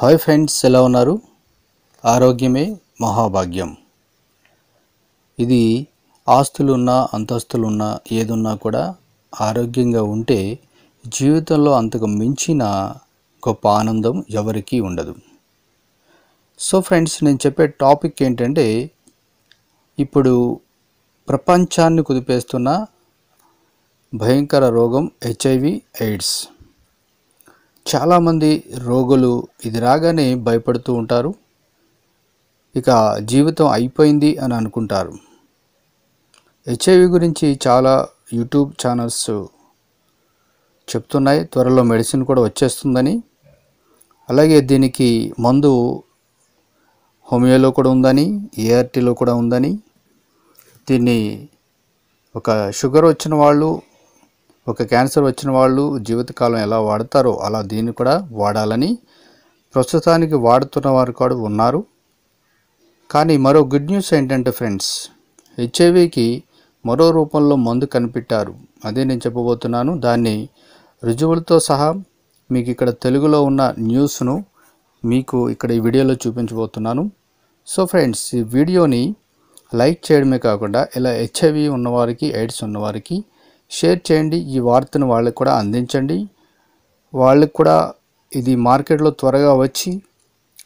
Hi friends ఎలా ఉన్నారు? ఆరోగ్యమే మహాభాగ్యం. ఇది ఆస్తులున్నా అంతస్తులున్నా ఏదున్నా కూడా ఆరోగ్యంగా ఉంటే జీవితంలో అంతకు మించిన గొప్ప ఆనందం ఎవరికీ ఉండదు. సో ఫ్రెండ్స్ నేను చెప్పే టాపిక్ ఏంటంటే ఇప్పుడు ప్రపంచాన్ని కుదిపేస్తున్న భయంకర రోగం హెచ్ఐవి ఎయిడ్స్ చాలామంది రోగులు ఇది రాగానే భయపడుతూ ఉంటారు. ఇక జీవితం అయిపోయింది అని అనుకుంటారు. హెచ్ఐవి గురించి చాలా యూట్యూబ్ ఛానల్స్ చెప్తున్నాయి. త్వరలో మెడిసిన్ కూడా వచ్చేస్తుందని. అలాగే దీనికి మందు హోమియోలో కూడా ఉందని ఏఆర్టీలో కూడా ఉందని. దీన్ని ఒక షుగర్ వచ్చిన వాళ్ళు ఒక క్యాన్సర్ వచ్చిన వాళ్ళు జీవితకాలం ఎలా వాడతారో అలా దీన్ని కూడా వాడాలని ప్రస్తుతానికి వాడుతున్న వారు కూడా ఉన్నారు. కానీ మరో గుడ్ న్యూస్ ఏంటంటే ఫ్రెండ్స్ హెచ్ఐవికి మరో రూపంలో మందు కనిపెట్టారు. అదే నేను చెప్పబోతున్నాను. దాన్ని రుజువులతో సహా మీకు ఇక్కడ తెలుగులో ఉన్న న్యూస్ను మీకు ఇక్కడ ఈ వీడియోలో చూపించబోతున్నాను. సో ఫ్రెండ్స్ ఈ వీడియోని లైక్ చేయడమే కాకుండా ఇలా హెచ్ఐవి ఉన్నవారికి ఎయిడ్స్ ఉన్నవారికి షేర్ చేయండి ఈ వార్తను వాళ్ళకి కూడా అందించండి. వాళ్ళకి కూడా ఇది మార్కెట్లో త్వరగా వచ్చి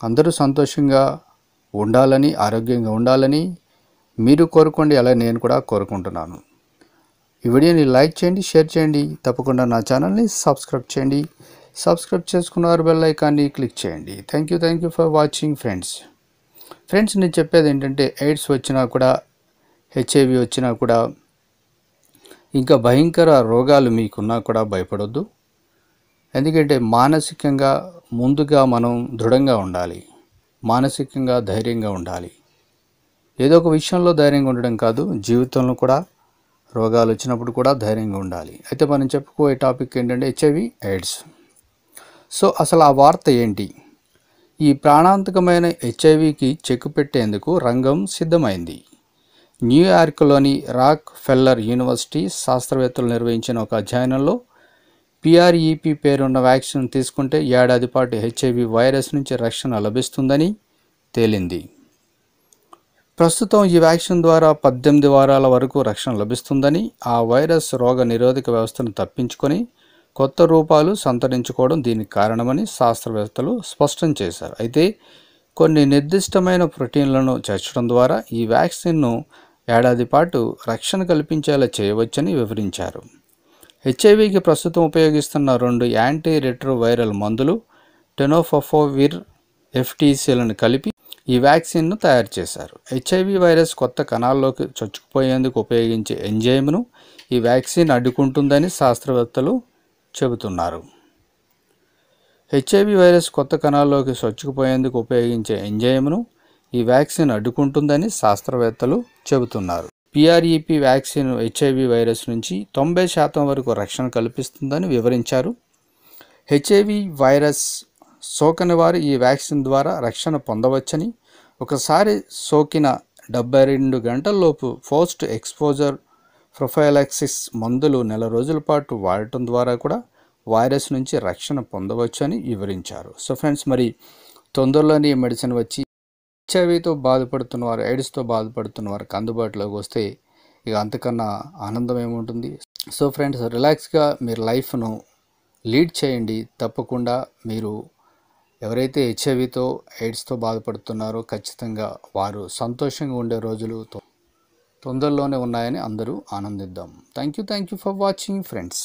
అందరూ సంతోషంగా ఉండాలని ఆరోగ్యంగా ఉండాలని మీరు కోరుకోండి అలా నేను కూడా కోరుకుంటున్నాను. ఈ వీడియోని లైక్ చేయండి షేర్ చేయండి తప్పకుండా నా ఛానల్ని సబ్స్క్రైబ్ చేయండి. సబ్స్క్రైబ్ చేసుకున్నారు బెల్ ఐకాన్ని క్లిక్ చేయండి. Thank you thank you for watching friends. Friends నేను చెప్పేది ఏంటంటే ఎయిడ్స్ వచ్చినా కూడా హెచ్ఐవి వచ్చినా కూడా ఇంకా భయంకర రోగాలు మీకున్నా కూడా భయపడొద్దు. ఎందుకంటే మానసికంగా ముందుగా మనం దృఢంగా ఉండాలి. మానసికంగా ధైర్యంగా ఉండాలి. ఏదో ఒక విషయంలో ధైర్యంగా ఉండడం కాదు జీవితంలో కూడా రోగాలు వచ్చినప్పుడు కూడా ధైర్యంగా ఉండాలి. అయితే మనం చెప్పుకోయే టాపిక్ ఏంటంటే హెచ్ఐవి ఎయిడ్స్. సో అసలు ఆ వార్త ఏంటి? ఈ ప్రాణాంతకమైన హెచ్ఐవికి చెక్ పెట్టేందుకు రంగం సిద్ధమైంది. న్యూయార్క్లోని రాక్ ఫెల్లర్ యూనివర్సిటీ శాస్త్రవేత్తలు నిర్వహించిన ఒక అధ్యయనంలో పిఆర్ఈపి పేరున్న వ్యాక్సిన్ తీసుకుంటే ఏడాది పాటు హెచ్ఐవి వైరస్ నుంచి రక్షణ లభిస్తుందని తేలింది. ప్రస్తుతం ఈ వ్యాక్సిన్ ద్వారా పద్దెనిమిది వారాల వరకు రక్షణ లభిస్తుందని ఆ వైరస్ రోగ నిరోధక వ్యవస్థను తప్పించుకొని కొత్త రూపాలు సంతరించుకోవడం దీనికి కారణమని శాస్త్రవేత్తలు స్పష్టం చేశారు. అయితే కొన్ని నిర్దిష్టమైన ప్రోటీన్లను చేర్చడం ద్వారా ఈ వ్యాక్సిన్ను ఏడాది పాటు రక్షణ కల్పించేలా చేయవచ్చని వివరించారు. హెచ్ఐవికి ప్రస్తుతం ఉపయోగిస్తున్న రెండు యాంటీ రెట్రోవైరల్ మందులు టెనోఫోఫోవిర్ ఎఫ్టీసీలను కలిపి ఈ వ్యాక్సిన్ను తయారు చేశారు. హెచ్ఐవి వైరస్ కొత్త కణాల్లోకి చొచ్చుకుపోయేందుకు ఉపయోగించే ఎంజైమ్ను ఈ వ్యాక్సిన్ అడ్డుకుంటుందని శాస్త్రవేత్తలు చెబుతున్నారు. హెచ్ఐవి వైరస్ కొత్త కణాల్లోకి చొచ్చుకుపోయేందుకు ఉపయోగించే ఎంజైమ్ను ఈ వ్యాక్సిన్ అడ్డుకుంటుందని శాస్త్రవేత్తలు చెబుతున్నారు. పిఆర్ఈపి వ్యాక్సిన్ హెచ్ఐవి వైరస్ నుంచి తొంభై శాతం వరకు రక్షణ కల్పిస్తుందని వివరించారు. హెచ్ఐవి వైరస్ సోకని వారు ఈ వ్యాక్సిన్ ద్వారా రక్షణ పొందవచ్చని ఒకసారి సోకిన డెబ్బై రెండు గంటల్లోపు పోస్ట్ ఎక్స్పోజర్ ప్రొఫైలాక్సిస్ మందులు నెల రోజుల పాటు వాడటం ద్వారా కూడా వైరస్ నుంచి రక్షణ పొందవచ్చని వివరించారు. సో ఫ్రెండ్స్ మరి తొందరలోనే మెడిసిన్ వచ్చి హెచ్ఐవితో బాధపడుతున్న వారు ఎయిడ్స్తో బాధపడుతున్న వారికి అందుబాటులోకి వస్తే ఇక అంతకన్నా ఆనందం ఏముంటుంది? సో ఫ్రెండ్స్ రిలాక్స్గా మీరు లైఫ్ను లీడ్ చేయండి. తప్పకుండా మీరు ఎవరైతే హెచ్ఐవితో ఎయిడ్స్తో బాధపడుతున్నారో ఖచ్చితంగా వారు సంతోషంగా ఉండే రోజులు తొందరలోనే ఉన్నాయని అందరూ ఆనందిద్దాం. Thank you thank you for watching friends.